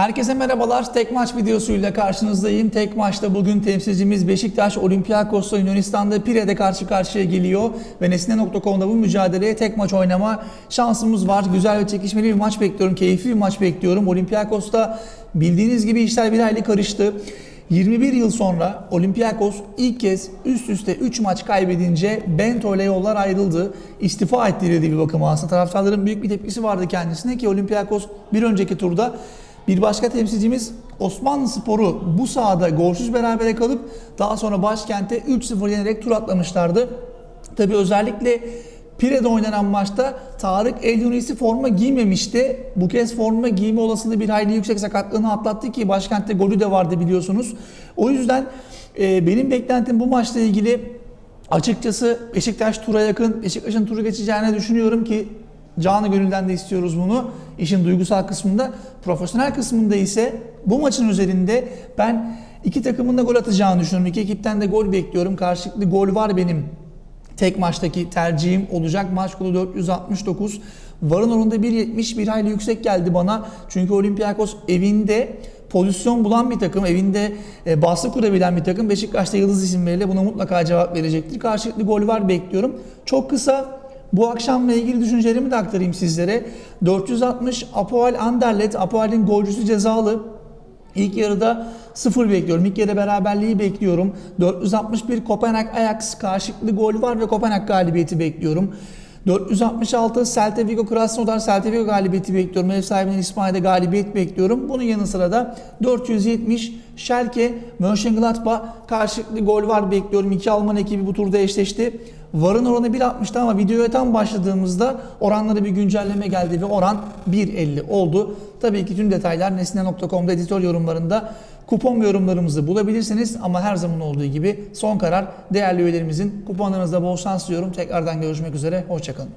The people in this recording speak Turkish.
Herkese merhabalar. Tek maç videosuyla karşınızdayım. Tek maçta bugün temsilcimiz Beşiktaş Olympiakos'la Yunanistan'da Pire'de karşı karşıya geliyor. Ve Nesne.com'da bu mücadeleye tek maç oynama şansımız var. Güzel ve çekişmeli bir maç bekliyorum. Keyifli bir maç bekliyorum. Olympiakos'ta bildiğiniz gibi işler bir hayli karıştı. 21 yıl sonra Olympiakos ilk kez üst üste 3 maç kaybedince Bento ile yollar ayrıldı. İstifa ettirildi bir bakıma aslında. Taraftarların büyük bir tepkisi vardı kendisine ki Olympiakos bir önceki turda bir başka temsilcimiz Osmanlı Sporu bu sahada golsüz berabere kalıp daha sonra başkente 3-0 yenerek tur atlamışlardı. Tabi özellikle Pire'de oynanan maçta Tarık El forma giymemişti. Bu kez forma giyme olasılığı bir hayli yüksek sakatlığını atlattı ki başkentte golü de vardı biliyorsunuz. O yüzden e, benim beklentim bu maçla ilgili açıkçası Beşiktaş tura yakın, Beşiktaş'ın turu geçeceğini düşünüyorum ki canı gönülden de istiyoruz bunu. İşin duygusal kısmında. Profesyonel kısmında ise bu maçın üzerinde ben iki takımın da gol atacağını düşünüyorum. İki ekipten de gol bekliyorum. Karşılıklı gol var benim tek maçtaki tercihim olacak. Maç golü 469. Varın oranında 1.70 bir hayli yüksek geldi bana. Çünkü Olympiakos evinde pozisyon bulan bir takım, evinde e, baskı kurabilen bir takım. Beşiktaş'ta yıldız isimleriyle buna mutlaka cevap verecektir. Karşılıklı gol var bekliyorum. Çok kısa bu akşamla ilgili düşüncelerimi de aktarayım sizlere. 460 Apoel Anderlet, Apoel'in golcüsü cezalı. İlk yarıda 0 bekliyorum. İlk yarı beraberliği bekliyorum. 461 Kopenhag Ajax karşılıklı gol var ve Kopenhag galibiyeti bekliyorum. 466 Celta Vigo Krasnodar Celta Vigo galibiyeti bekliyorum. Ev sahibinden İsmail'de galibiyet bekliyorum. Bunun yanı sıra da 470 Schalke Mönchengladbach karşılıklı gol var bekliyorum. İki Alman ekibi bu turda eşleşti. Varın oranı 1.60'tı ama videoya tam başladığımızda oranlara bir güncelleme geldi ve oran 1.50 oldu. Tabii ki tüm detaylar nesne.com'da editör yorumlarında kupon yorumlarımızı bulabilirsiniz ama her zaman olduğu gibi son karar değerli üyelerimizin kuponlarınızda bol şans diliyorum. Tekrardan görüşmek üzere, hoşçakalın.